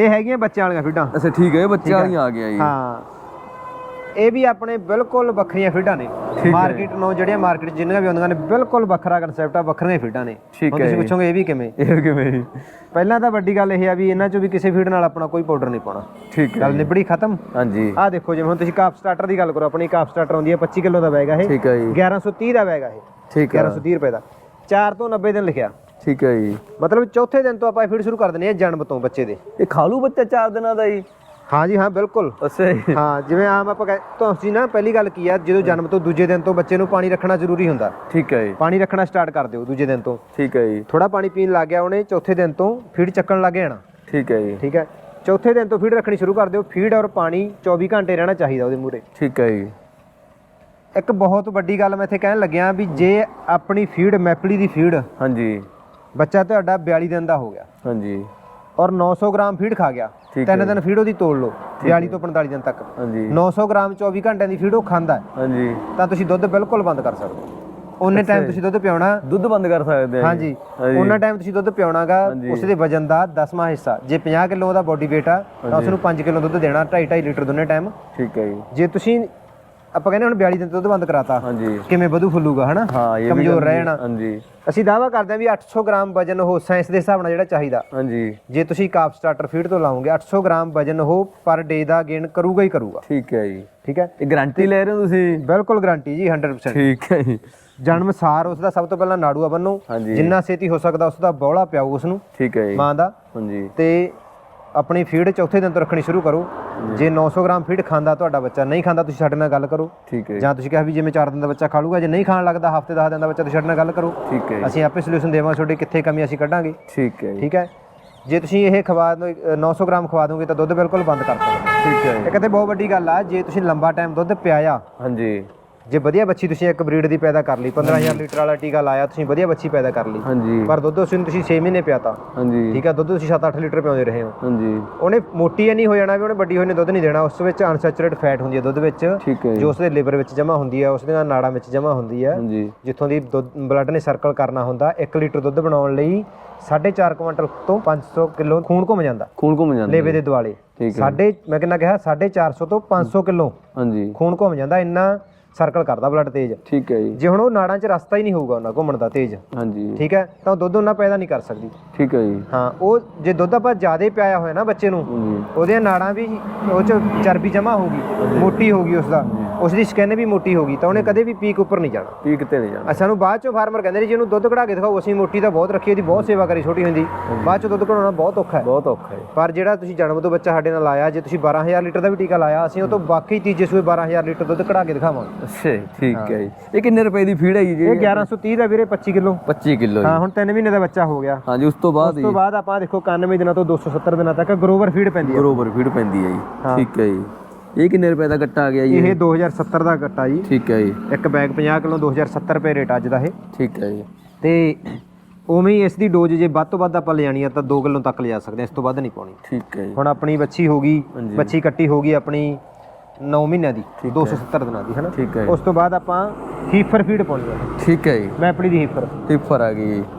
ਇਹ ਹੈਗੀਆਂ ਬੱਚਿਆਂ ਵਾਲੀਆਂ ਫੀਡਾਂ ਅੱਛਾ ਠੀਕ ਹੈ ਇਹ ਬੱਚੇ ਠੀਕ ਹੈ। ਵਾਲੀਆਂ ਆ ਗਿਆ ਜੀ। ਹਾਂ। ਇਹ ਵੀ ਆਪਣੇ ਬਿਲਕੁਲ ਵੱਖਰੀਆਂ ਫੀਡਾਂ ਨੇ। ਹੈ। ਮਾਰਕੀਟ ਨੂੰ ਜਿਹੜੀਆਂ ਮਾਰਕੀਟ ਜਿੰਨੀਆਂ ਵੀ ਆਉਂਦੀਆਂ ਨੇ ਬਿਲਕੁਲ ਵੱਖਰਾ ਕਨਸੈਪਟ ਆ ਵੱਖਰੀਆਂ ਫੀਡਾਂ ਨੇ। ਠੀਕ ਹੈ ਤੁਸੀਂ। ਪੁੱਛੋਗੇ ਇਹ ਵੀ ਕਿਵੇਂ? ਇਹ ਕਿਵੇਂ ਪਹਿਲਾਂ ਤਾਂ ਵੱਡੀ ਗੱਲ ਇਹ ਆ ਵੀ ਇਹਨਾਂ ਚੋਂ ਵੀ ਕਿਸੇ ਫੀਡ ਨਾਲ ਆਪਣਾ ਕੋਈ ਪਾਊਡਰ ਨਹੀਂ ਪਾਉਣਾ। ਠੀਕ ਹੈ ਗੱਲ ਨਿਬੜੀ ਖਤਮ? ਹਾਂਜੀ। ਆਹ ਦੇਖੋ ਜਿਵੇਂ ਹੁਣ ਤੁਸੀਂ ਕਾਪ ਸਟਾਰਟਰ ਦੀ ਗੱਲ ਕਰੋ ਆਪਣੀ ਕਾਪ ਸਟਾਰਟਰ ਆਉਂਦੀ ਹੈ 25 ਕਿਲੋ ਦਾ ਬੈਗ ਆ ਇਹ। ਠੀਕ ਹੈ ਜੀ। 1130 ਦਾ ਬੈਗ ਆ ਇਹ। ਠੀਕ ਹੈ। 1130 ਰੁਪਏ ਦਾ। 4 ਤੋਂ 90 ਦਿਨ ਲਿਖਿਆ। ਠੀਕ ਹੈ ਜੀ। ਮਤਲਬ ਚੌਥੇ ਦਿਨ ਤੋਂ ਆਪਾਂ ਫੀਡ ਸ਼ੁਰੂ ਕਰ ਦਿੰਦੇ ਆ ਜਨਮ ਤੋਂ ਬੱਚੇ ਦੇ। ਇਹ ਖਾ ਲੂ ਬੱਚਾ 4 ਦਿਨਾਂ ਦਾ ਜੀ ਹਾਂ ਜੀ ਹਾਂ ਬਿਲਕੁਲ। ਅੱਛਾ ਜੀ ਹਾਂ ਜਿਵੇਂ ਆਮ ਆਪਾਂ ਕਹਿ ਤੁਸੀਂ ਨਾ ਪਹਿਲੀ ਗੱਲ ਕੀ ਆ ਜਦੋਂ ਜਨਮ ਤੋਂ ਦੂਜੇ ਦਿਨ ਤੋਂ ਬੱਚੇ ਨੂੰ ਪਾਣੀ ਰੱਖਣਾ ਜ਼ਰੂਰੀ ਹੁੰਦਾ। ਠੀਕ ਹੈ ਜੀ। ਪਾਣੀ ਰੱਖਣਾ ਸਟਾਰਟ ਕਰ ਦਿਓ ਦੂਜੇ ਦਿਨ ਤੋਂ। ਠੀਕ ਹੈ ਜੀ। ਥੋੜਾ ਪਾਣੀ ਪੀਣ ਲੱਗ ਗਿਆ ਉਹਨੇ ਚੌਥੇ ਦਿਨ ਤੋਂ ਫੀਡ ਚੱਕਣ ਲੱਗ ਜਾਣਾ। ਠੀਕ ਹੈ ਜੀ। ਠੀਕ ਹੈ? ਚੌਥੇ ਦਿਨ ਤੋਂ ਫੀਡ ਰੱਖਣੀ ਸ਼ੁਰੂ ਕਰ ਦਿਓ। ਫੀਡ ਔਰ ਪਾਣੀ 24 ਘੰਟੇ ਰਹਿਣਾ ਚਾਹੀਦਾ ਉਹਦੇ ਮੂਰੇ ਠੀਕ ਹੈ ਜੀ। ਇੱਕ ਬਹੁਤ ਵੱਡੀ ਗੱਲ ਮੈਂ ਇੱਥੇ ਕਹਿਣ ਲੱਗਿਆ ਵੀ ਜੇ ਆਪਣੀ ਫੀਡ ਮੈਪਲੀ ਦੀ ਫੀਡ ਹਾਂਜੀ। ਬੱਚਾ ਤੁਹਾਡਾ 42 ਦਿਨ ਦਾ ਹੋ ਗਿਆ। ਹਾਂਜੀ। ਔਰ 900 ਗ੍ਰਾਮ ਫੀਡ ਖਾ ਗਿਆ। ਠੀਕ ਤਿੰਨ ਹੈ। ਦਿਨ ਫੀਡ ਉਹਦੀ ਤੋੜ ਲਓ 42 ਤੋਂ 45 ਦਿਨ ਤੱਕ। ਹਾਂਜੀ। 900 ਗ੍ਰਾਮ 24 ਘੰਟਿਆਂ ਦੀ ਫੀਡ ਉਹ ਖਾਂਦਾ ਹੈ। ਹਾਂਜੀ। ਤਾਂ ਤੁਸੀਂ ਦੁੱਧ ਬਿਲਕੁਲ ਬੰਦ ਕਰ ਸਕਦੇ ਹੋ। ਉਹਨੇ ਟਾਈਮ ਤੁਸੀਂ ਦੁੱਧ ਪਿਆਉਣਾ ਦੁੱਧ ਬੰਦ ਕਰ ਸਕਦੇ ਆ ਹਾਂਜੀ। ਉਹਨਾਂ ਟਾਈਮ ਤੁਸੀਂ ਦੁੱਧ ਪਿਆਉਣਾਗਾ ਹਾਂਜੀ। ਉਸ ਦੇ ਵਜਨ ਦਾ 10ਵਾਂ ਹਿੱਸਾ। ਜੇ 50 ਕਿਲੋ ਦਾ ਬੋਡੀ weight ਆ ਤਾਂ ਉਸ ਨੂੰ 5 ਕਿਲੋ ਦੁੱਧ ਦੇਣਾ 2.5 2.5 ਲੀਟਰ ਦੋਨੇ ਟਾਈਮ ਠੀਕ ਹੈ ਜੀ। ਜੇ ਤੁਸੀਂ ਆਪਾਂ ਕਹਿੰਦੇ ਹੁਣ 42 ਦਿਨ ਦੁੱਧ ਬੰਦ ਕਰਾਤਾ। ਹਾਂਜੀ। ਕਿਵੇਂ ਵਧੂ ਫੁੱਲੂਗਾ ਹਨਾ? ਹਾਂ ਇਹ ਵੀ ਕਮਜ਼ੋਰ ਗੱਲ ਰਹਿ ਜੀ। ਜਾਣਾ ਹਾਂਜੀ। ਅਸੀਂ ਦਾਅਵਾ ਕਰਦੇ ਹਾਂ ਵੀ 800 ਗ੍ਰਾਮ ਵਜਨ ਉਹ ਸਾਇੰਸ ਦੇ ਹਿਸਾਬ ਨਾਲ ਜਿਹੜਾ ਚਾਹੀਦਾ। ਹਾਂਜੀ। ਜੇ ਤੁਸੀਂ ਕਾਪ ਸਟਾਰਟਰ ਫੀਡ ਤੋਂ ਲਾਓਗੇ 800 ਗ੍ਰਾਮ ਵਜਨ ਉਹ ਪਰ ਡੇ ਦਾ ਗੇਨ ਕਰੂਗਾ ਹੀ ਕਰੂਗਾ। ਠੀਕ ਹੈ ਜੀ। ਠੀਕ ਹੈ? ਇਹ ਗਾਰੰਟੀ ਲੈ ਰਹੇ ਹੋ ਤੁਸੀਂ? ਬਿਲਕੁਲ ਗਾਰੰਟੀ ਜੀ 100% ਠੀਕ ਹੈ ਜੀ। ਜਨਮ ਸਾਰ ਉਸ ਦਾ ਸਭ ਤੋਂ ਪਹਿਲਾਂ ਨਾੜੂਆ ਬੰਨੋ। ਹਾਂਜੀ। ਜਿੰਨਾ ਛੇਤੀ ਹੋ ਸਕਦਾ ਉਸ ਦਾ ਬੌਲਾ ਪਿਆਓ ਉਸ ਨੂੰ। ਠੀਕ ਹੈ ਜੀ। ਮਾਂ ਦਾ। ਹਾਂਜੀ। ਤੇ ਆਪਣੀ ਫੀਡ ਚੌਥੇ ਦਿਨ ਤੋਂ ਰੱਖਣੀ ਸ਼ੁਰੂ ਕਰੋ। ਜੇ 900 ਗ੍ਰਾਮ ਫੀਡ ਖਾਂਦਾ ਤੁਹਾਡਾ ਬੱਚਾ ਨਹੀਂ ਖਾਂਦਾ ਤੁਸੀਂ ਸਾਡੇ ਨਾਲ ਗੱਲ ਕਰੋ। ਠੀਕ ਹੈ ਜੀ, ਤੁਸੀਂ ਕਿਹਾ ਵੀ ਜਿਵੇਂ 4 ਦਿਨ ਦਾ ਬੱਚਾ ਖਾ ਲੂਗਾ ਜੇ ਨਹੀਂ ਖਾਣ ਲੱਗਦਾ ਹਫ਼ਤੇ 10 ਦਿਨ ਦਾ ਬੱਚਾ ਤੁਸੀਂ ਸਾਡੇ ਨਾਲ ਗੱਲ ਕਰੋ। ਠੀਕ ਹੈ ਅਸੀਂ ਆਪੇ ਸੋਲੂਸ਼ਨ ਦੇਵਾਂਗੇ ਤੁਹਾਡੇ ਕਿੱਥੇ ਕਮੀ ਅਸੀਂ ਕੱਢਾਂਗੇ। ਠੀਕ ਹੈ ਠੀਕ ਹੈ? ਜੇ ਤੁਸੀਂ ਇਹ ਖਵਾ ਦੋ 900 ਗ੍ਰਾਮ ਖਵਾ ਦੋਗੇ ਤਾਂ ਦੁੱਧ ਬਿਲਕੁਲ ਬੰਦ ਕਰ ਸਕਦੇ ਠੀਕ ਹੈ ਇਹ ਕਹਿੰਦੇ ਬਹੁਤ ਵੱਡੀ ਗੱਲ ਆ ਜੇ ਤੁਸੀਂ ਲੰਬਾ ਟਾਈਮ ਦੁੱਧ ਪਿਆਇਆ ਹਾਂਜੀ। ਜੇ ਵਧੀਆ ਬੱਚੀ ਤੁਸੀਂ ਇੱਕ ਬਰੀਡ ਦੀ ਪੈਦਾ ਕਰ ਲਈ 15000 ਲੀਟਰ ਵਾਲਾ ਟੀਕਾ ਲਾਇਆ ਤੁਸੀਂ ਵਧੀਆ ਬੱਚੀ ਪੈਦਾ ਕਰ ਲਈ। ਹਾਂਜੀ। ਪਰ ਦੁੱਧ ਉਸ ਨੂੰ ਤੁਸੀਂ 6 ਮਹੀਨੇ ਪਿਆਤਾ ਹਾਂਜੀ। ਠੀਕ ਹੈ ਦੁੱਧ ਤੁਸੀਂ 7-8 ਲੀਟਰ ਪਿਆਉਂਦੇ ਰਹੇ ਹੋ। ਹਾਂਜੀ। ਉਹਨੇ ਮੋਟੀ ਨਹੀਂ ਹੋ ਜਾਣਾ ਵੀ ਉਹਨੇ ਵੱਡੀ ਹੋਈ ਨੇ ਦੁੱਧ ਨਹੀਂ ਦੇਣਾ ਉਸ ਵਿੱਚ ਅਨਸੈਚੂਰੇਟ ਫੈਟ ਹੁੰਦੀ ਹੈ ਦੁੱਧ ਵਿੱਚ ਜੀ, ਜੋ ਉਸਦੇ ਲਿਵਰ ਵਿੱਚ ਜਮ੍ਹਾਂ ਹੁੰਦੀ ਹੈ ਉਸ ਦੀਆਂ ਨਾੜਾਂ ਵਿੱਚ ਜਮ੍ਹਾਂ ਹੁੰਦੀ ਹੈ ਜਿੱਥੋਂ ਦੀ ਬਲੱਡ ਨੇ ਸਰਕਲ ਕਰਨਾ ਹੁੰਦਾ 1 ਲੀਟਰ ਦੁੱਧ ਬਣਾਉਣ ਲਈ 4.5 ਕੁਇੰਟਲ ਤੋਂ 500 ਕਿਲੋ ਖੂਨ ਘੁੰਮ ਜਾਂਦਾ। ਖੂਨ ਘੁੰਮ ਜਾਂਦਾ। ਲੇਵੇ ਦੇ ਹੈ। ਸਾਡੇ ਮੈਂ ਕਿੰਨਾ ਕਿਹਾ 450 ਤੋਂ 500 ਕਿਲੋ ਹਾਂਜੀ। ਖੂਨ ਘੁੰਮ ਜਾਂਦਾ ਇੰਨਾ ਸਰਕਲ ਕਰਦਾ ਬਲੱਡ ਤੇਜ਼। ਠੀਕ ਹੈ ਜੀ। ਜੇ ਹੁਣ ਉਹ ਨਾੜਾਂ 'ਚ ਰਸਤਾ ਹੀ ਨਹੀਂ ਹੋਊਗਾ ਉਹਨਾਂ ਘੁੰਮਣ ਦਾ ਤੇਜ਼। ਹਾਂਜੀ। ਠੀਕ ਹੈ? ਤਾਂ ਉਹ ਦੁੱਧ ਉਹਨਾਂ ਪੈਦਾ ਨਹੀਂ ਕਰ ਸਕਦੀ। ਠੀਕ ਹੈ ਜੀ। ਹਾਂ ਉਹ ਜੇ ਦੁੱਧ ਆਪਾਂ ਜ਼ਿਆਦਾ ਪਿਆਇਆ ਹੋਇਆ ਨਾ ਬੱਚੇ ਨੂੰ ਉਹਦੀਆਂ ਨਾੜਾਂ ਵੀ ਉਹ 'ਚ ਚਰਬੀ ਜਮਾ ਹੋਊਗੀ ਮੋਟੀ ਹੋਊਗੀ ਉਸ ਦਾ ਉਸ ਦੀ ਸਕਿਨ ਵੀ ਮੋਟੀ ਹੋਗੀ ਤਾਂ ਉਹਨੇ ਕਦੇ ਵੀ ਪੀਕ ਉੱਪਰ ਨਹੀਂ ਜਾਣਾ। ਪੀਕ ਤੇ ਨਹੀਂ ਜਾਣਾ। ਨੂੰ ਬਾਅਦ ਚੋਂ ਫਾਰਮਰ ਕਹਿੰਦੇ ਨੇ ਜੀ ਇਹਨੂੰ ਦੁੱਧ ਕਢਾ ਕੇ ਦਿਖਾਓ ਅਸੀਂ ਮੋਟੀ ਤਾਂ ਬਹੁਤ ਰੱਖੀ ਇਹਦੀ ਬਹੁਤ ਸੇਵਾ ਕਰੀ ਛੋਟੀ ਹੁੰਦੀ। ਬਾਅਦ ਚੋਂ ਦੁੱਧ ਕਢਾਉਣਾ ਬਹੁਤ ਔਖਾ ਹੈ। ਬਹੁਤ ਔਖਾ ਹੈ। ਪਰ ਜਿਹੜਾ ਤੁਸੀਂ ਜਨਮ ਤੋਂ ਬੱਚਾ ਸਾਡੇ ਨਾਲ ਆਇਆ ਜੇ ਤੁਸੀਂ 12000 ਲੀਟਰ ਦਾ ਵੀ ਟੀਕਾ ਲਾਇਆ ਅਸੀਂ ਉਹ ਤੋਂ ਬਾਕੀ ਤੀਜੇ ਸੂਏ 12000 ਲੀਟਰ ਦੁੱਧ ਕਢਾ ਕੇ ਦਿਖਾਵਾਂਗੇ। ਅੱਛਾ ਠੀਕ ਹੈ। ਜੀ। ਇਹ ਕਿੰਨੇ ਰੁਪਏ ਦੀ ਫੀਡ ਹੈਗੀ ਜੀ ਇਹ 1130 ਦਾ ਵੀਰੇ 25 ਕਿਲੋ। 25 ਕਿਲੋ ਹਾਂ ਹੁਣ 3 ਮਹੀਨੇ ਦਾ ਬੱਚਾ ਹੋ ਗਿਆ। ਹਾਂਜੀ ਉਸ ਤੋਂ ਬਾਅਦ ਉਸ ਤੋਂ ਬਾਅਦ ਆਪਾਂ ਦੇਖੋ 91 ਦਿਨਾਂ ਤੋਂ 270 ਦਿਨਾਂ ਤੱਕ ਗਰੋਵਰ ਫੀਡ ਪੈਂਦੀ ਹੈ। ਬਰੋਬਰ ਫੀਡ ਪੈਂਦੀ ਹੈ ਜੀ। ਠੀਕ ਹੈ ਜੀ। ਇਹ ਕਿੰਨੇ ਰੁਪਏ ਦਾ ਗੱਟਾ ਆ ਗਿਆ ਜੀ ਇਹ 2070 ਦਾ ਕੱਟਾ ਜੀ। ਠੀਕ ਹੈ ਜੀ। ਇੱਕ ਬੈਗ 50 ਕਿਲੋ 2070 ਰੁਪਏ ਰੇਟ ਅੱਜ ਦਾ ਇਹ। ਠੀਕ ਹੈ ਜੀ। ਤੇ ਉਵੇਂ ਹੀ ਇਸ ਦੀ ਡੋਜ਼ ਜੇ ਵੱਧ ਤੋਂ ਵੱਧ ਆਪਾਂ ਲਿਜਾਣੀ ਆ ਤਾਂ 2 ਕਿਲੋ ਤੱਕ ਲਿਜਾ ਸਕਦੇ ਹਾਂ ਇਸ ਤੋਂ ਵੱਧ ਨਹੀਂ ਪਾਉਣੀ। ਠੀਕ ਹੈ ਜੀ। ਹੁਣ ਆਪਣੀ ਬੱਚੀ ਹੋ ਗਈ। ਬੱਚੀ ਕੱਟੀ ਹੋ ਗਈ ਆਪਣੀ 9 ਮਹੀਨਿਆਂ ਦੀ 270 ਦਿਨਾਂ ਦੀ ਹੈਨਾ? ਉਸ ਤੋਂ ਬਾਅਦ ਆਪਾਂ ਹੀਫਰ ਫੀਡ ਪਾਉਣੀ ਹੈ ਠੀਕ ਹੈ ਜੀ। ਮੈਪਲੀ ਦੀ ਹੀਫਰ ਟਿਫਰ ਆ ਗਈ ਜੀ।